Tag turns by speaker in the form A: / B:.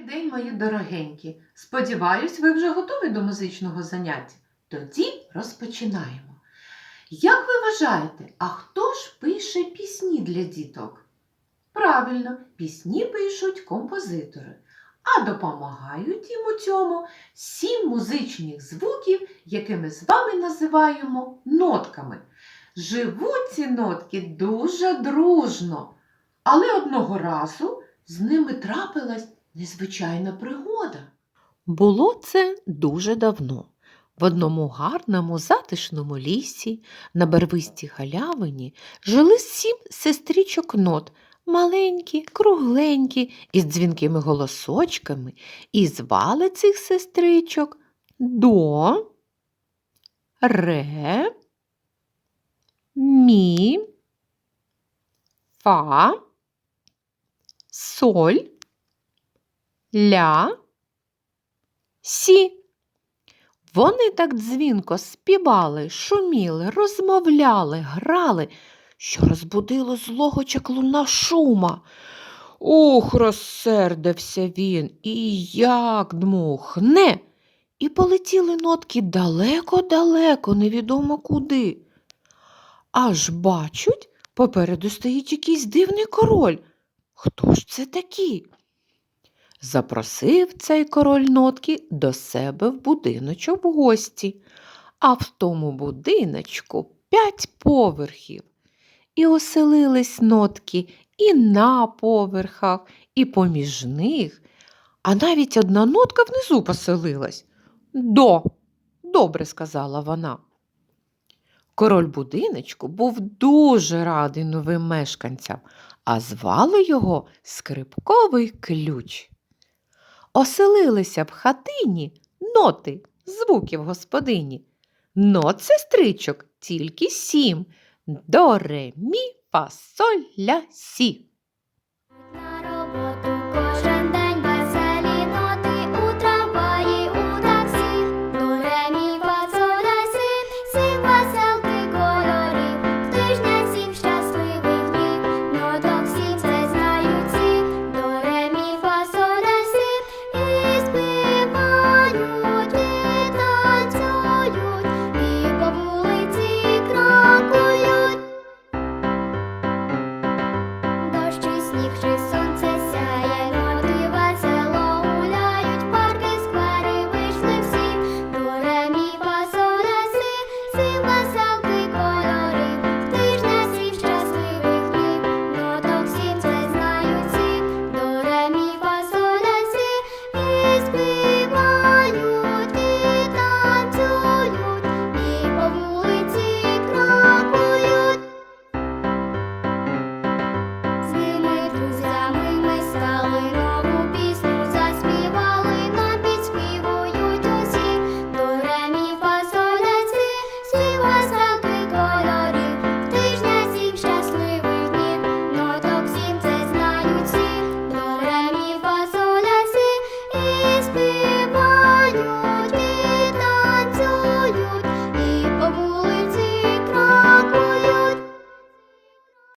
A: Добрий день, мої дорогенькі. Сподіваюсь, ви вже готові до музичного заняття. Тоді розпочинаємо. Як ви вважаєте, а хто ж пише пісні для діток? Правильно, пісні пишуть композитори, а допомагають їм у цьому сім музичних звуків, які ми з вами називаємо нотками. Живуть ці нотки дуже дружно, але одного разу з ними трапилась незвичайна пригода.
B: Було це дуже давно. В одному гарному затишному лісі на барвистій галявині жили сім сестричок нот, маленькі, кругленькі, із дзвінкими голосочками, і звали цих сестричок до, ре, мі, фа, соль, ля, сі. Вони так дзвінко співали, шуміли, розмовляли, грали, що розбудило злого чаклуна шума. Ух, розсердився він і як дмухне. І полетіли нотки далеко-далеко, невідомо куди. Аж бачать, попереду стоїть якийсь дивний король. Хто ж це такий? Запросив цей король нотки до себе в будиночок в гості, а в тому будиночку п'ять поверхів. І оселились нотки і на поверхах, і поміж них, а навіть одна нотка внизу поселилась. До, добре сказала вона. Король будиночку був дуже радий новим мешканцям, а звали його Скрипковий ключ. Оселилися в хатині ноти звуків господині. Нот сестричок тільки сім. До, ре, мі, фа, соль, ля, сі.